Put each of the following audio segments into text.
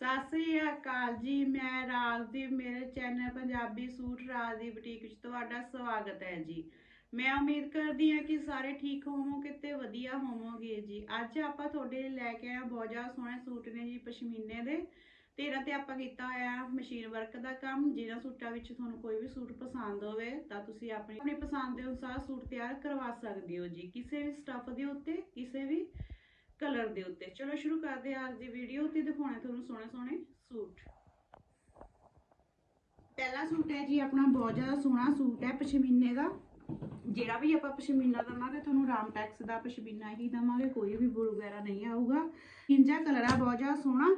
ਸਤਿ ਸ੍ਰੀ ਅਕਾਲ ਜੀ, ਮੈਂ ਰਾਜਦੀਪ, ਮੇਰੇ channel Punjabi suit Rajdeep boutique ਵਿੱਚ ਤੁਹਾਡਾ ਸਵਾਗਤ ਹੈ ਜੀ। ਮੈਂ ਉਮੀਦ ਕਰਦੀ ਹਾਂ ਕਿ ਸਾਰੇ ਠੀਕ ਹੋਵੋਗੇ ਤੇ ਵਧੀਆ ਹੋਵੋਗੇ ਜੀ। ਅੱਜ ਆਪਾਂ ਤੁਹਾਡੇ ਲਈ ਲੈ ਕੇ ਆਏ ਹਾਂ ਬਹੁਤ ਜ਼ਿਆਦਾ ਸੋਹਣੇ ਸੂਟ ਨੇ ਜੀ ਪਸ਼ਮੀਨੇ ਦੇ। ਤੇ ਇਹਨਾਂ ਤੇ ਆਪਾਂ ਕੀਤਾ ਹੋਇਆ ਮਸ਼ੀਨ ਵਰਕ ਦਾ ਕੰਮ। ਜਿਹਨਾਂ ਸੂਟਾਂ ਵਿੱਚ ਤੁਹਾਨੂੰ ਕੋਈ ਵੀ ਸੂਟ ਪਸੰਦ ਹੋਵੇ, ਤਾਂ ਤੁਸੀਂ ਆਪਣੀ ਆਪਣੀ ਪਸੰਦ ਦੇ ਅਨੁਸਾਰ ਸੂਟ ਤਿਆਰ ਕਰਵਾ ਸਕਦੇ ਹੋ ਜੀ। ਕਿਸੇ ਵੀ ਸਟੱਫ ਦੇ ਉੱਤੇ, ਕਿਸੇ ਵੀ ਕਲਰ ਦੇ ਉੱਤੇ। ਚਲੋ ਸ਼ੁਰੂ ਕਰਦੇ ਹਾਂ ਅੱਜ ਦੀ ਵੀਡੀਓ ਤੇ ਦਿਖਾਉਣੇ ਤੁਹਾਨੂੰ ਸੋਹਣੇ ਸੋਹਣੇ ਸੂਟ। ਪਹਿਲਾ ਸੂਟ ਹੈ ਜੀ ਆਪਣਾ ਬਹੁਤ ਜ਼ਿਆਦਾ ਸੋਹਣਾ ਸੂਟ ਹੈ ਪਸ਼ਮੀਨੇ ਦਾ। ਜਿਹੜਾ ਵੀ ਆਪਾਂ ਪਸ਼ਮੀਨਾ ਦਵਾਂਗੇ, ਤੁਹਾਨੂੰ ਰਾਮਟੈਕਸ ਦਾ ਪਸ਼ਮੀਨਾ ਹੀ ਦਵਾਂਗੇ, ਕੋਈ ਵੀ ਬੁਰ ਵਗੈਰਾ ਨਹੀਂ ਆਊਗਾ। ਇੰਜਾ ਕਲਰ ਆ, ਬਹੁਤ ਜ਼ਿਆਦਾ ਸੋਹਣਾ।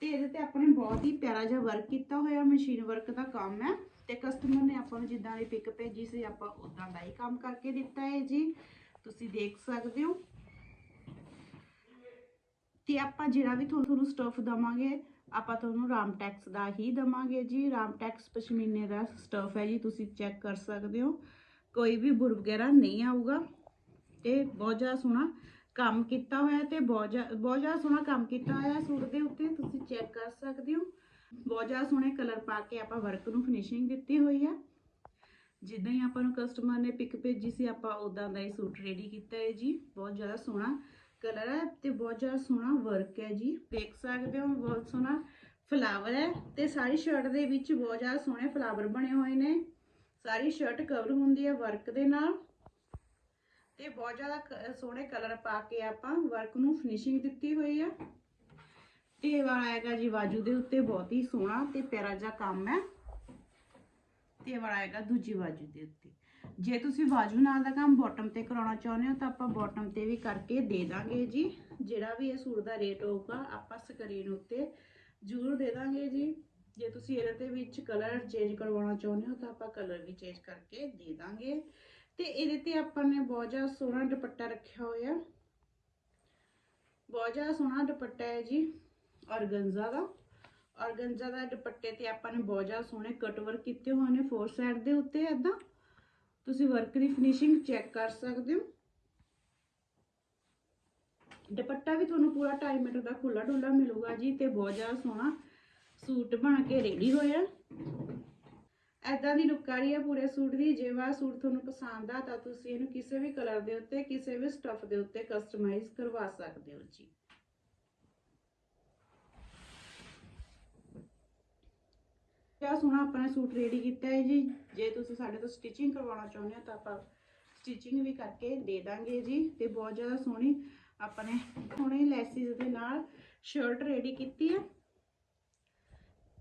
ਤੇ ਇਹਦੇ ਤੇ ਆਪਣੇ ਬਹੁਤ ਹੀ ਪਿਆਰਾ ਜਿਹਾ ਵਰਕ ਕੀਤਾ ਹੋਇਆ ਮਸ਼ੀਨ ਵਰਕ ਦਾ ਕੰਮ ਹੈ। ਤੇ ਕਸਟਮਰ ਨੇ ਆਪਾਂ ਨੂੰ ਜਿੱਦਾਂ ਦੀ ਪਿਕ ਭੇਜੀ ਸੀ, ਆਪਾਂ ਉਦਾਂ ਦਾ ਹੀ ਕੰਮ ਕਰਕੇ ਦਿੱਤਾ ਹੈ ਜੀ। ਤੁਸੀਂ ਦੇਖ ਸਕਦੇ ਹੋ। ਤੇ ਆਪਾਂ ਜਿਹੜਾ ਵੀ ਤੁਹਾਨੂੰ ਤੁਹਾਨੂੰ ਸਟਫ ਦਵਾਂਗੇ, ਆਪਾਂ ਤੁਹਾਨੂੰ ਰਾਮ ਟੈਕਸ ਦਾ ਹੀ ਦਵਾਂਗੇ ਜੀ। ਰਾਮ ਟੈਕਸ ਪਸ਼ਮੀਨੇ ਦਾ ਸਟਫ ਹੈ ਜੀ, ਤੁਸੀਂ ਚੈੱਕ ਕਰ ਸਕਦੇ ਹੋ। ਕੋਈ ਵੀ ਬੁਰ ਵਗੈਰਾ ਨਹੀਂ ਆਊਗਾ। ਤੇ ਬਹੁਤ ਜ਼ਿਆਦਾ ਸੋਹਣਾ ਕੰਮ ਕੀਤਾ ਹੋਇਆ ਤੇ ਬਹੁਤ ਜ਼ਿਆ- ਬਹੁਤ ਜ਼ਿਆਦਾ ਸੋਹਣਾ ਕੰਮ ਕੀਤਾ ਹੋਇਆ ਸੂਟ ਦੇ ਉੱਤੇ। ਤੁਸੀਂ ਚੈੱਕ ਕਰ ਸਕਦੇ ਹੋ। ਬਹੁਤ ਜ਼ਿਆਦਾ ਸੋਹਣੇ ਕਲਰ ਪਾ ਕੇ ਆਪਾਂ ਵਰਕ ਨੂੰ ਫਿਨਿਸ਼ਿੰਗ ਦਿੱਤੀ ਹੋਈ ਆ ਜਿੱਦਾਂ ਹੀ ਆਪਾਂ ਨੂੰ ਕਸਟਮਰ ਨੇ ਪਿਕ ਭੇਜੀ ਸੀ, ਆਪਾਂ ਉਦਾਂ ਦਾ ਹੀ ਸੂਟ ਰੈਡੀ ਕੀਤਾ ਹੈ ਜੀ। ਬਹੁਤ ਜ਼ਿਆਦਾ ਸੋਹਣਾ ਕਲਰ ਹੈ ਤੇ ਬਹੁਤ ਜ਼ਿਆਦਾ ਸੋਹਣਾ ਵਰਕ ਹੈ ਜੀ। ਦੇਖ ਸਕਦੇ ਹੋ, ਬਹੁਤ ਸੋਹਣਾ ਫਲਾਵਰ ਹੈ ਤੇ ਸਾਰੀ ਸ਼ਰਟ ਦੇ ਵਿੱਚ ਬਹੁਤ ਜ਼ਿਆਦਾ ਸੋਹਣੇ ਫਲਾਵਰ ਬਣੇ ਹੋਏ ਨੇ। ਸਾਰੀ ਸ਼ਰਟ ਕਵਰ ਹੁੰਦੀ ਹੈ ਵਰਕ ਦੇ ਨਾਲ। ਤੇ ਬਹੁਤ ਜ਼ਿਆਦਾ ਕ- ਸੋਹਣੇ ਕਲਰ ਪਾ ਕੇ ਆਪਾਂ ਵਰਕ ਨੂੰ ਫਿਨਿਸ਼ਿੰਗ ਦਿੱਤੀ ਹੋਈ ਆ ਤੇ ਇਹ ਵਾਲਾ ਆਏਗਾ ਜੀ ਬਾਜੂ ਦੇ ਉੱਤੇ ਬਹੁਤ ਹੀ ਸੋਹਣਾ ਤੇ ਪਿਆਰਾ ਜਿਹਾ ਕੰਮ ਹੈ। ਤੇ ਵਾਲਾ ਆਏਗਾ ਦੂਜੀ ਬਾਜੂ ਦੇ ਉੱਤੇ। ਜੇ ਤੁਸੀਂ ਬਾਜੂ ਨਾਲ ਦਾ ਕੰਮ ਬਾਟਮ ਤੇ ਕਰਾਉਣਾ ਚਾਹੁੰਦੇ ਹੋ ਤਾਂ ਆਪਾਂ ਬਾਟਮ ਤੇ ਵੀ ਕਰਕੇ ਦੇ ਦਾਂਗੇ ਜੀ। ਜਿਹੜਾ ਵੀ ਇਹ ਸੂਟ ਦਾ ਰੇਟ ਹੋਊਗਾ, ਆਪਾਂ ਸਕਰੀਨ ਉੱਤੇ ਜ਼ਰੂਰ ਦੇ ਦਾਂਗੇ ਜੀ। ਜੇ ਤੁਸੀਂ ਇਹਦੇ ਤੇ ਵਿੱਚ ਕਲਰ ਚੇਂਜ ਕਰਵਾਉਣਾ ਚਾਹੁੰਦੇ ਹੋ ਤਾਂ ਆਪਾਂ ਕਲਰ ਵੀ ਚੇਂਜ ਕਰਕੇ ਦੇ ਦਾਂਗੇ। ਤੇ ਇਹਦੇ ਤੇ ਆਪਾਂ ਨੇ ਬਹੁਤ ਜ਼ਿਆਦਾ ਸੋਹਣਾ ਦੁਪੱਟਾ ਰੱਖਿਆ ਹੋਇਆ। ਬਹੁਤ ਜ਼ਿਆਦਾ ਸੋਹਣਾ ਦੁਪੱਟਾ ਹੈ ਜੀ, ਔਰਗੰਜ਼ਾ ਦਾ। ਔਰਗੰਜ਼ਾ ਦਾ ਦੁਪੱਟੇ ਤੇ ਆਪਾਂ ਨੇ ਬਹੁਤ ਜ਼ਿਆਦਾ ਸੋਹਣੇ ਕਟਵਰ ਕੀਤੇ ਹੋਏ ਨੇ ਫੋਰ ਸਾਈਡ ਦੇ ਉੱਤੇ ਐਦਾਂ ਤੁਸੀਂ ਵਰਕ ਦੀ ਫਿਨਿਸ਼ਿੰਗ ਚੈੱਕ ਕਰ ਸਕਦੇ ਹੋ। ਦੁਪੱਟਾ ਵੀ ਤੁਹਾਨੂੰ ਪੂਰਾ 2.5 ਮੀਟਰ ਦਾ ਖੁੱਲਾ ਡੁੱਲਾ ਮਿਲੂਗਾ ਜੀ ਤੇ ਬਹੁਤ ਜ਼ਿਆਦਾ ਸੋਹਣਾ ਸੂਟ ਬਣ ਕੇ ਰੈਡੀ ਹੋਇਆ। ਐਦਾਂ ਦੀ ਲੁੱਕ ਆ ਰਹੀ ਹੈ ਪੂਰੇ ਸੂਟ ਦੀ। ਜੇ ਵਾ ਸੂਟ ਤੁਹਾਨੂੰ ਪਸੰਦ ਆ ਤਾਂ ਤੁਸੀਂ ਇਹਨੂੰ ਕਿਸੇ ਵੀ ਕਲਰ ਦੇ ਉੱਤੇ, ਕਿਸੇ ਵੀ ਸਟਫ ਦੇ ਉੱਤੇ ਕਸਟਮਾਈਜ਼ ਕਰਵਾ ਸਕਦੇ ਹੋ ਜੀ। ਕਿਆ ਸੋਹਣਾ ਆਪਾਂ ਸੂਟ ਰੈਡੀ ਕੀਤਾ ਹੈ ਜੀ। ਜੇ ਤੁਸੀਂ ਸਾਡੇ ਤੋਂ ਸਟਿਚਿੰਗ ਕਰਵਾਉਣਾ ਚਾਹੁੰਦੇ ਹੋ ਤਾਂ ਆਪਾਂ ਸਟਿਚਿੰਗ ਵੀ ਕਰਕੇ ਦੇ ਦਾਂਗੇ ਜੀ ਤੇ ਬਹੁਤ ਜ਼ਿਆਦਾ ਸੋਹਣੀ ਆਪਾਂ ਨੇ ਸੋਹਣੇ ਲੈਸਿਸ ਦੇ ਨਾਲ ਸ਼ਰਟ ਰੈਡੀ ਕੀਤੀ ਹੈ।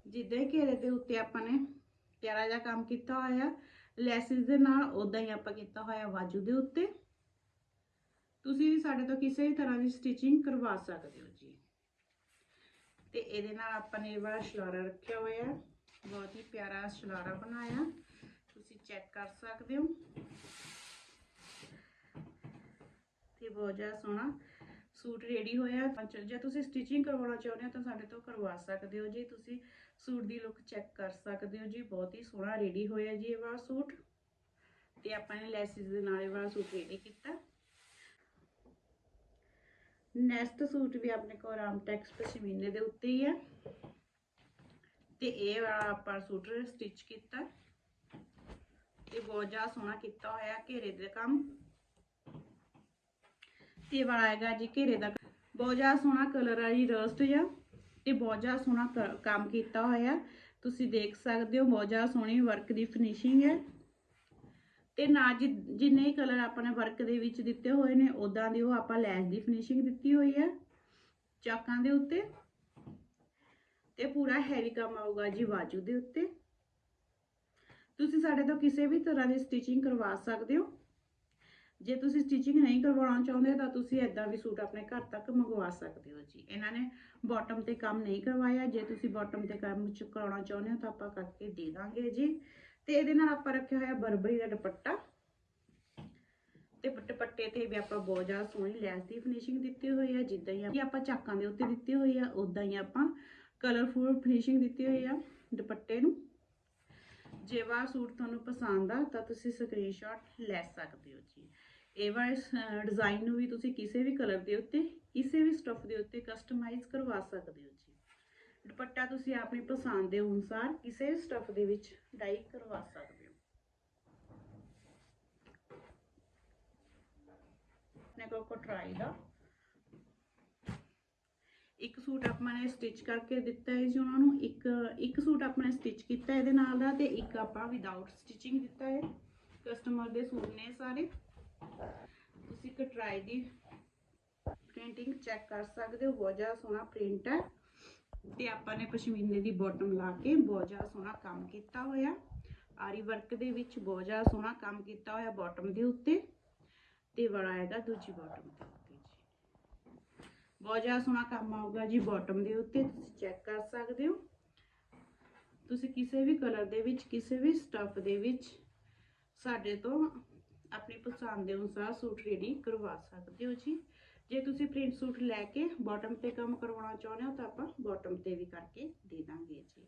ਜਿੱਦਾਂ ਹੀ ਘੇਰੇ ਦੇ ਉੱਤੇ ਆਪਾਂ ਨੇ ਪਿਆਰਾ ਜਿਹਾ ਕੰਮ ਕੀਤਾ ਹੋਇਆ, ਲੈਸਿਸ ਦੇ ਨਾਲ ਉਦਾਂ ਹੀ ਆਪਾਂ ਕੀਤਾ ਹੋਇਆ ਬਾਜੂ ਦੇ ਉੱਤੇ। ਤੁਸੀਂ ਵੀ ਸਾਡੇ ਤੋਂ ਕਿਸੇ ਵੀ ਤਰ੍ਹਾਂ ਦੀ ਸਟਿਚਿੰਗ ਕਰਵਾ ਸਕਦੇ ਹੋ ਜੀ। ਤੇ ਇਹਦੇ ਨਾਲ ਆਪਾਂ ਨੇ ਇਹ ਵਾਲਾ ਸ਼ਲਾਰਾ ਰੱਖਿਆ ਹੋਇਆ। ਹੈ ਬਹੁਤ ਹੀ ਪਿਆਰਾ ਸ਼ਲਾਰਾ ਬਣਾਇਆ। ਤੁਸੀਂ ਚੈੱਕ ਕਰ ਸਕਦੇ ਹੋ। ਤੇ ਬਹੁਤ ਜ਼ਿਆਦਾ ਸੋਹਣਾ ਸੂਟ ਰੈਡੀ ਹੋਇਆ। ਜੇ ਤੁਸੀਂ ਸਟਿਚਿੰਗ ਕਰਵਾਉਣਾ ਚਾਹੁੰਦੇ ਹੋ, ਤਾਂ ਸਾਡੇ ਤੋਂ ਕਰਵਾ ਸਕਦੇ ਹੋ ਜੀ। ਤੁਸੀਂ ਸੂਟ ਦੀ ਲੁੱਕ ਚੈੱਕ ਕਰ ਸਕਦੇ ਹੋ ਜੀ। ਬਹੁਤ ਹੀ ਸੋਹਣਾ ਰੈਡੀ ਹੋਇਆ ਜੀ ਇਹ ਵਾਲਾ ਸੂਟ। ਤੇ ਆਪਾਂ ਨੇ ਲੈਸਿਸ ਦੇ ਨਾਲ ਇਹ ਵਾਲਾ ਸੂਟ ਰੈਡੀ ਕੀਤਾ। ਨੈਕਸਟ ਸੂਟ ਵੀ ਆਪਣੇ ਕੋਲ ਰਾਮਟੈਕਸ ਪਸ਼ਮੀਨੇ ਦੇ ਉੱਤੇ ਹੀ ਹੈ ਤੇ ਇਹ ਵਾਲਾ ਆਪਾਂ ਸੂਟ ਸਟਿਚ ਕੀਤਾ। ਤੇ ਬਹੁਤ ਜ਼ਿਆਦਾ ਸੋਹਣਾ ਕੀਤਾ ਹੋਇਆ ਘੇਰੇ ਦੇ ਕੰਮ। ਤੇ ਵਾਲਾ ਹੈਗਾ ਜੀ ਘੇਰੇ ਦਾ। ਬਹੁਤ ਜ਼ਿਆਦਾ ਸੋਹਣਾ ਕਲਰ ਆ ਜੀ, ਰਸਟ ਜਿਹਾ। ਤੇ ਬਹੁਤ ਜ਼ਿਆਦਾ ਸੋਹਣਾ ਕੰਮ ਕੀਤਾ ਹੋਇਆ। ਤੁਸੀਂ ਦੇਖ ਸਕਦੇ ਹੋ ਬਹੁਤ ਜ਼ਿਆਦਾ ਸੋਹਣੀ ਵਰਕ ਦੀ ਫਿਨਿਸ਼ਿੰਗ ਹੈ। ਤੇ ਨਾ ਜਿ- ਜਿੰਨੇ ਹੀ ਕਲਰ ਆਪਾਂ ਨੇ ਵਰਕ ਦੇ ਵਿੱਚ ਦਿੱਤੇ ਹੋਏ ਨੇ ਉਦਾਂ ਦੀ ਉਹ ਆਪਾਂ ਲੈਸ ਦੀ ਫਿਨਿਸ਼ਿੰਗ ਦਿੱਤੀ ਹੋਈ ਹੈ। ਚਾਕਾਂ ਦੇ ਉੱਤੇ। ਤੇ ਪੂਰਾ ਹੈਵੀ ਕੰਮ ਆਊਗਾ ਜੀ ਬਾਜੂ ਦੇ ਉੱਤੇ। ਤੁਸੀਂ ਸਾਡੇ ਤੋਂ ਕਿਸੇ ਵੀ ਤਰ੍ਹਾਂ ਦੀ ਸਟਿਚਿੰਗ ਕਰਵਾ ਸਕਦੇ ਹੋ। ਜੇ ਤੁਸੀਂ ਸਟਿਚਿੰਗ ਨਹੀਂ ਕਰਵਾਉਣਾ ਚਾਹੁੰਦੇ ਤਾਂ ਤੁਸੀਂ ਐਦਾਂ ਵੀ ਸੂਟ ਆਪਣੇ ਘਰ ਤੱਕ ਮੰਗਵਾ ਸਕਦੇ ਹੋ ਜੀ। ਇਹਨਾਂ ਨੇ ਬਾਟਮ ਤੇ ਕੰਮ ਨਹੀਂ ਕਰਵਾਇਆ। ਜੇ ਤੁਸੀਂ ਬਾਟਮ ਤੇ ਕੰਮ ਕਰਾਉਣਾ ਚਾਹੁੰਦੇ ਹੋ ਤਾਂ ਆਪਾਂ ਕਰਕੇ ਦੇ ਦਾਂਗੇ ਜੀ। ਤੇ ਇਹਦੇ ਨਾਲ ਆਪਾਂ ਰੱਖਿਆ ਹੋਇਆ ਬਰਬਰੀ ਦਾ ਦੁਪੱਟਾ। ਤੇ ਦੁਪੱਟੇ ਤੇ ਵੀ ਆਪਾਂ ਬਹੁਤ ਜ਼ਿਆਦਾ ਸੋਹਣੀ ਲੈਸ ਦੀ ਫਿਨਿਸ਼ਿੰਗ ਦਿੱਤੀ ਹੋਈ ਹੈ। ਜਿੱਦਾਂ ਹੀ ਆਪਾਂ ਚਾਕਾਂ ਦੇ ਉੱਤੇ ਦਿੱਤੀ ਹੋਈ ਆ ਉਦਾਂ ਹੀ ਆਪਾਂ ਕਲਰਫੁਲ ਫਿਨਿਸ਼ਿੰਗ ਦਿੱਤੀ ਹੋਈ ਆ ਦੁਪੱਟੇ ਨੂੰ। ਜੇ ਵਾ ਸੂਟ ਤੁਹਾਨੂੰ ਪਸੰਦ ਆ, ਤਾਂ ਤੁਸੀਂ ਸਕਰੀਨਸ਼ਾਟ ਲੈ ਸਕਦੇ ਹੋ ਜੀ। ਇਹ ਵਾਲੇ ਡਿਜ਼ਾਈਨ ਨੂੰ ਵੀ ਤੁਸੀਂ ਕਿਸੇ ਵੀ ਕਲਰ ਦੇ ਉੱਤੇ, ਕਿਸੇ ਵੀ ਸਟਫ ਦੇ ਉੱਤੇ ਕਸਟਮਾਈਜ਼ ਕਰਵਾ ਸਕਦੇ ਹੋ ਜੀ। ਦੁਪੱਟਾ ਤੁਸੀਂ ਆਪਣੀ ਪਸੰਦ ਦੇ ਅਨੁਸਾਰ ਕਿਸੇ ਸਟਫ ਦੇ ਵਿੱਚ ਡਾਈ ਕਰਵਾ ਸਕਦੇ ਹੋ। ਆਪਣੇ ਕੋਲ ਕਟਰਾਈ ਦਾ। ਇੱਕ ਸੂਟ ਆਪਾਂ ਨੇ ਸਟਿਚ ਕਰਕੇ ਦਿੱਤਾ ਹੈ ਜੀ ਉਹਨਾਂ ਨੂੰ, ਇੱਕ ਇੱਕ ਸੂਟ ਆਪਾਂ ਨੇ ਸਟਿਚ ਕੀਤਾ ਇਹਦੇ ਨਾਲ ਦਾ ਤੇ ਇੱਕ ਆਪਾਂ ਵਿਦਆਊਟ ਸਟਿਚਿੰਗ ਦਿੱਤਾ ਹੈ। ਕਸਟਮਰ ਦੇ ਸੂਟ ਨੇ ਸਾਰੇ। ਤੁਸੀਂ ਕਟਰਾਈ ਦੀ ਪ੍ਰਿੰਟਿੰਗ ਚੈੱਕ ਕਰ ਸਕਦੇ ਹੋ, ਬਹੁਤ ਜ਼ਿਆਦਾ ਸੋਹਣਾ ਪ੍ਰਿੰਟ ਹੈ। ਤੇ ਆਪਾਂ ਨੇ ਪਸ਼ਮੀਨੇ ਦੀ ਬਾਟਮ ਲਾ ਕੇ ਬਹੁਤ ਜ਼ਿਆਦਾ ਸੋਹਣਾ ਕੰਮ ਕੀਤਾ ਹੋਇਆ। ਆਰੀ ਵਰਕ ਦੇ ਵਿੱਚ ਬਹੁਤ ਜ਼ਿਆਦਾ ਸੋਹਣਾ ਕੰਮ ਕੀਤਾ ਹੋਇਆ ਬਾਟਮ ਦੇ ਉੱਤੇ। ਤੇ ਬੜਾ ਹੈਗਾ ਦੂਜੀ ਬਾਟਮ ਦੇ ਬਹੁਤ ਜ਼ਿਆਦਾ ਸੋਹਣਾ ਕੰਮ ਆਊਗਾ ਜੀ ਬਾਟਮ ਦੇ ਉੱਤੇ, ਤੁਸੀਂ ਚੈੱਕ ਕਰ ਸਕਦੇ ਹੋ। ਤੁਸੀਂ ਕਿਸੇ ਵੀ ਕਲਰ ਦੇ ਵਿੱਚ, ਕਿਸੇ ਵੀ ਸਟੱਫ ਦੇ ਵਿੱਚ ਸਾਡੇ ਤੋਂ ਆਪਣੀ ਪਸੰਦ ਦੇ ਅਨੁਸਾਰ ਸੂਟ ਰੈਡੀ ਕਰਵਾ ਸਕਦੇ ਹੋ ਜੀ। ਜੇ ਤੁਸੀਂ ਪ੍ਰਿੰਟ ਸੂਟ ਲੈ ਕੇ ਬਾਟਮ ਤੇ ਕੰਮ ਕਰਵਾਉਣਾ ਚਾਹੁੰਦੇ ਹੋ ਤਾਂ ਆਪਾਂ ਬਾਟਮ ਤੇ ਵੀ ਕਰਕੇ ਦੇ ਦਾਂਗੇ ਜੀ।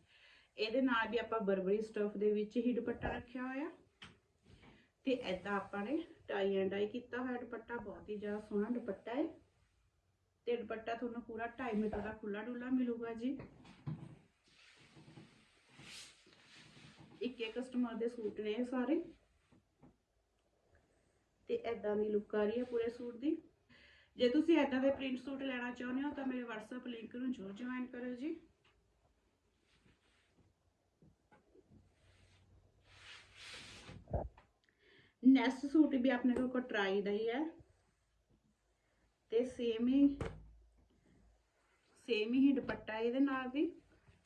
ਇਹਦੇ ਨਾਲ ਵੀ ਆਪਾਂ ਬਰਬਰੀ ਸਟੱਫ ਦੇ ਵਿੱਚ ਹੀ ਦੁਪੱਟਾ ਰੱਖਿਆ ਹੋਇਆ। ਤੇ ਐਦਾਂ ਆਪਾਂ ਨੇ ਟਾਈ ਐਂਡ ਡਾਈ ਕੀਤਾ ਹੋਇਆ ਦੁਪੱਟਾ, ਬਹੁਤ ਹੀ ਜ਼ਿਆਦਾ ਸੋਹਣਾ ਦੁਪੱਟਾ ਹੈ। ਤੇ ਦੁਪੱਟਾ ਤੁਹਾਨੂੰ ਪੂਰਾ 2.5 ਮੀਟਰ ਦਾ ਖੁੱਲਾ ਡੁੱਲਾ ਮਿਲੂਗਾ ਜੀ। ਇੱਕ ਇੱਕ ਕਸਟਮਰ ਦੇ ਸੂਟ ਨੇ ਇਹ ਸਾਰੇ। ਤੇ ਐਦਾਂ ਦੀ ਲੁੱਕ ਆ ਰਹੀ ਹੈ ਪੂਰੇ ਸੂਟ ਦੀ। ਜੇ ਤੁਸੀਂ ਐਦਾਂ ਦੇ ਪ੍ਰਿੰਟ ਸੂਟ ਲੈਣਾ ਚਾਹੁੰਦੇ ਹੋ ਤਾਂ ਮੇਰੇ WhatsApp ਲਿੰਕ ਨੂੰ ਜ਼ਰੂਰ ਜੁਆਇਨ ਕਰੋ ਜੀ। ਨੈਕਸਟ ਸੂਟ ਵੀ ਆਪਣੇ ਕੋਲ ਕਟਰਾਈ ਦਾ ਹੀ ਹੈ। ਤੇ ਸੇਮ ਸੇਮ ਹੀ ਦੁਪੱਟਾ ਇਹਦੇ ਨਾਲ ਵੀ,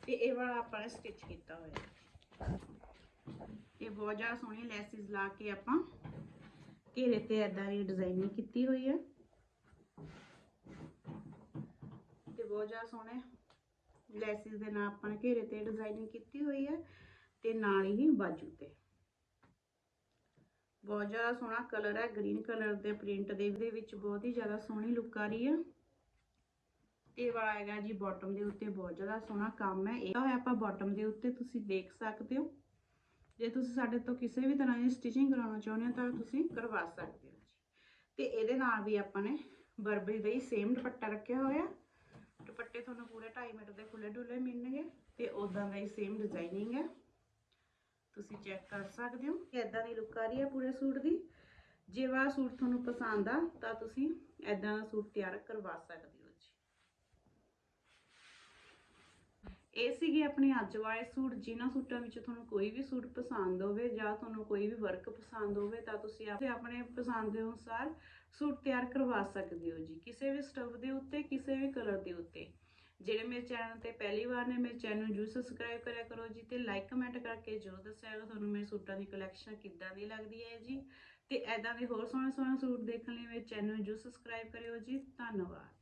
ਤੇ ਇਹ ਵਾਲਾ ਆਪਾਂ ਨੇ ਸਟਿਚ ਕੀਤਾ ਹੋਇਆ। ਇਹ ਬਹੁਤ ਜ਼ਿਆਦਾ ਸੋਹਣੀ ਲੈਸਿਸ ਲਾ ਕੇ ਆਪਾਂ ਘੇਰੇ ਤੇ ਐਦਾਂ ਦੀ ਡਿਜ਼ਾਈਨਿੰਗ ਕੀਤੀ ਹੋਈ ਹੈ ਤੇ ਬਹੁਤ ਜ਼ਿਆਦਾ ਸੋਹਣੇ ਲੈਸਿਸ ਦੇ ਨਾਲ ਆਪਾਂ ਨੇ ਘੇਰੇ ਤੇ ਡਿਜ਼ਾਈਨਿੰਗ ਕੀਤੀ ਹੋਈ ਹੈ ਤੇ ਨਾਲ ਹੀ ਬਾਜੂ ਤੇ। ਬਹੁਤ ਜ਼ਿਆਦਾ ਸੋਹਣਾ ਕਲਰ ਹੈ ਗ੍ਰੀਨ ਕਲਰ ਦੇ ਪ੍ਰਿੰਟ ਦੇ ਦੇ ਵਿੱਚ ਬਹੁਤ ਹੀ ਜ਼ਿਆਦਾ ਸੋਹਣੀ ਲੁੱਕ ਆ ਰਹੀ ਹੈ ਇਹ ਵਾਲਾ ਹੈਗਾ ਜੀ ਬਾਟਮ ਦੇ ਉੱਤੇ ਬਹੁਤ ਜ਼ਿਆਦਾ ਸੋਹਣਾ ਕੰਮ ਹੈ। ਇਹ ਹੋਇਆ ਆਪਾਂ ਬਾਟਮ ਦੇ ਉੱਤੇ ਤੁਸੀਂ ਦੇਖ ਸਕਦੇ ਹੋ। ਜੇ ਤੁਸੀਂ ਸਾਡੇ ਤੋਂ ਕਿਸੇ ਵੀ ਤਰ੍ਹਾਂ ਦੀ ਸਟਿਚਿੰਗ ਕਰਾਉਣਾ ਚਾਹੁੰਦੇ ਹੋ ਤਾਂ ਤੁਸੀਂ ਕਰਵਾ ਸਕਦੇ ਹੋ ਜੀ। ਤੇ ਇਹਦੇ ਨਾਲ ਵੀ ਆਪਾਂ ਨੇ ਬਰਬਰੀ ਦਾ ਹੀ ਸੇਮ ਦੁਪੱਟਾ ਰੱਖਿਆ ਹੋਇਆ। ਦੁਪੱਟੇ ਤੁਹਾਨੂੰ ਪੂਰੇ 2.5 ਮੀਟਰ ਦੇ ਖੁੱਲੇ ਡੁੱਲੇ ਮਿਲਣਗੇ ਤੇ ਉਦਾਂ ਦਾ ਹੀ ਸੇਮ ਡਿਜ਼ਾਈਨਿੰਗ ਹੈ। ਤੁਸੀਂ ਚੈੱਕ ਕਰ ਸਕਦੇ ਹੋ ਕਿ ਇਦਾਂ ਦੀ ਲੁੱਕ ਆ ਰਹੀ ਹੈ ਪੂਰੇ ਸੂਟ ਦੀ। ਜੇ ਵਾ ਸੂਟ ਤੁਹਾਨੂੰ ਪਸੰਦ ਆ ਤਾਂ ਤੁਸੀਂ ਇਦਾਂ ਦਾ ਸੂਟ ਤਿਆਰ ਕਰਵਾ ਸਕਦੇ ਹੋ ਜੀ ਇਹ ਸੀਗੇ ਆਪਣੇ ਅੱਜ ਵਾਲੇ ਸੂਟ, ਜਿਨ੍ਹਾਂ ਸੂਟਾਂ ਵਿੱਚ ਤੁਹਾਨੂੰ ਕੋਈ ਵੀ ਸੂਟ ਪਸੰਦ ਹੋਵੇ ਜਾਂ ਤੁਹਾਨੂੰ ਕੋਈ ਵੀ ਵਰਕ ਪਸੰਦ ਹੋਵੇ ਤਾਂ ਤੁਸੀਂ ਆਪਣੇ ਪਸੰਦ ਦੇ ਅਨੁਸਾਰ ਸੂਟ ਤਿਆਰ ਕਰਵਾ ਸਕਦੇ ਹੋ ਜੀ, ਕਿਸੇ ਵੀ ਸਟਫ ਦੇ ਉੱਤੇ, ਕਿਸੇ ਵੀ ਕਲਰ ਦੇ ਉੱਤੇ। ਜਿਹੜੇ ਮੇਰੇ ਚੈਨਲ ਤੇ ਪਹਿਲੀ ਵਾਰ ਨੇ, ਮੇਰੇ ਚੈਨਲ ਨੂੰ ਜਰੂਰ ਸਬਸਕ੍ਰਾਈਬ ਕਰਿਆ ਕਰੋ ਜੀ ਤੇ ਲਾਈਕ ਕਮੈਂਟ ਕਰਕੇ ਜਰੂਰ ਦੱਸਿਆ ਕਰੋ, ਤੁਹਾਨੂੰ ਮੇਰੇ ਸੂਟਾਂ ਦੀ ਕਲੈਕਸ਼ਨ ਕਿੱਦਾਂ ਦੀ ਲੱਗਦੀ ਹੈ ਜੀ। ਤੇ ਐਦਾਂ ਦੇ ਹੋਰ ਸੋਹਣੇ ਸੋਹਣੇ ਸੂਟ ਦੇਖਣ ਲਈ ਮੇਰੇ ਚੈਨਲ ਨੂੰ ਜਰੂਰ ਸਬਸਕ੍ਰਾਈਬ ਕਰਿਓ ਜੀ। ਧੰਨਵਾਦ।